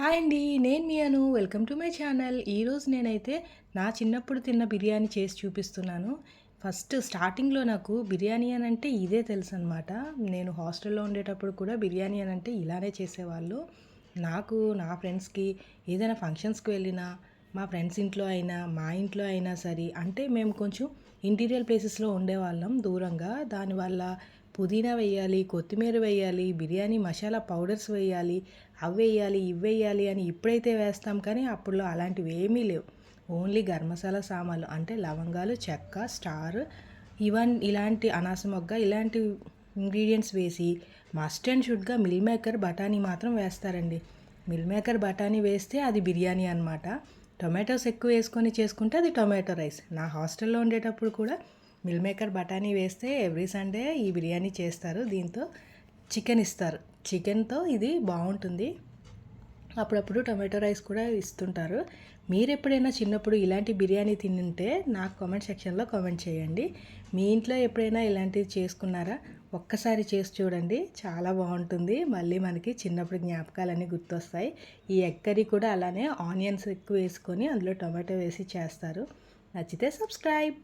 Hi అండి నేను మీ Anu welcome to my channel. ఈరోజు నేనైతే నా చిన్నప్పుడు తిన్న బిర్యానీ చేసి చూపిస్తున్నాను. ఫస్ట్ స్టార్టింగ్లో నాకు బిర్యానీ అని అంటే ఇదే తెలుసు అనమాట నేను హాస్టల్లో ఉండేటప్పుడు కూడా బిర్యానీ అని అంటే ఇలానే చేసేవాళ్ళు. నాకు నా ఫ్రెండ్స్కి ఏదైనా ఫంక్షన్స్కి వెళ్ళినా మా ఫ్రెండ్స్ ఇంట్లో అయినా మా ఇంట్లో అయినా సరే అంటే మేము కొంచెం ఇంటీరియర్ ప్లేసెస్లో ఉండేవాళ్ళం దూరంగా. దానివల్ల పుదీనా వేయాలి కొత్తిమీర వేయాలి బిర్యానీ మసాలా పౌడర్స్ వేయాలి అవి వేయాలి ఇవి వేయాలి అని ఇప్పుడైతే వేస్తాం కానీ అప్పుడు అలాంటివి ఏమీ లేవు. ఓన్లీ గరం మసాలా సామాన్లు అంటే లవంగాలు చెక్క స్టార్ ఇవన్ ఇలాంటి అనాస మొగ్గ ఇలాంటి ఇంగ్రీడియంట్స్ వేసి మస్ట్ అండ్ షుడ్గా మిల్ మేకర్ బఠానీ మాత్రం వేస్తారండి. మిల్ మేకర్ బఠానీ వేస్తే అది బిర్యానీ అనమాట టొమాటోస్ ఎక్కువ వేసుకొని చేసుకుంటే అది టొమాటో రైస్. నా హాస్టల్లో ఉండేటప్పుడు కూడా మిల్ మేకర్ బఠానీ వేస్తే ఎవ్రీ సండే ఈ బిర్యానీ చేస్తారు. దీంతో చికెన్ ఇస్తారు. చికెన్తో ఇది బాగుంటుంది. అప్పుడప్పుడు టొమాటో రైస్ కూడా ఇస్తుంటారు. మీరు ఎప్పుడైనా చిన్నప్పుడు ఇలాంటి బిర్యానీ తింటే నాకు కామెంట్ సెక్షన్లో కామెంట్ చేయండి. మీ ఇంట్లో ఎప్పుడైనా ఇలాంటివి చేసుకున్నారా? ఒక్కసారి చేసి చూడండి. చాలా బాగుంటుంది. మళ్ళీ మనకి చిన్నప్పుడు జ్ఞాపకాలన్నీ గుర్తొస్తాయి. ఈ ఎగ్ కర్రీ కూడా అలానే ఆనియన్స్ ఎక్కువ వేసుకొని అందులో టొమాటో వేసి చేస్తారు. నచ్చితే సబ్స్క్రైబ్.